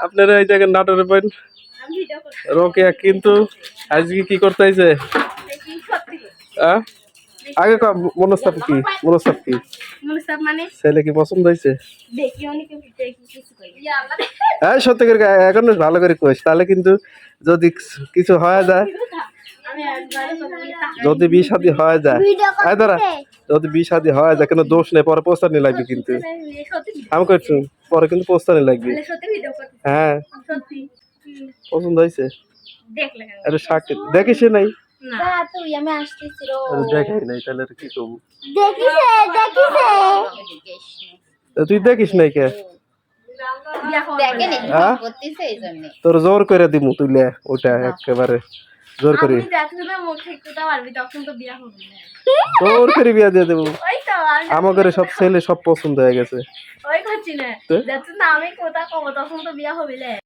আপনারা এই জায়গায় নাটোরে পাইন। রোকেয়া কিন্তু আজকে কি করতে হয়েছে? আগে কম, মনস্তাপ কি? মনস্তাপ কি? ছেলে কি পছন্দ হয়েছে হ্যাঁ সত্যি করে এখন ভালো করে কইস। তাহলে কিন্তু যদি কিছু হয় যায় আমি একবারে সত্যি তাকাই। যদি বিয়ে শাদী হয়ে যায় এই দাঁড়া যদি বিয়ে শাদী হয়ে যায় কোনো দোষ নেই পরে পোস্টার নিয়ে লাগবে কিন্তু আমি করছি পরে কিন্তু পোস্টার নিয়ে লাগবে মানে হ্যাঁ পছন্দ হয়েছে আরে সাক্ষী দেখিস নাই তুই দেখিস নাই কে। হ্যাঁ? তোর জোর করে দিমু তুইলে ওটা একেবারে জোর করে। জোর করে বিয়া দিয়ে দেবো। ওই তো আমি আমাদের সব ছেলে সব পছন্দ হয়ে গেছে। ওই করছি না আমি কোথা কব তখন তো বিয়া হবে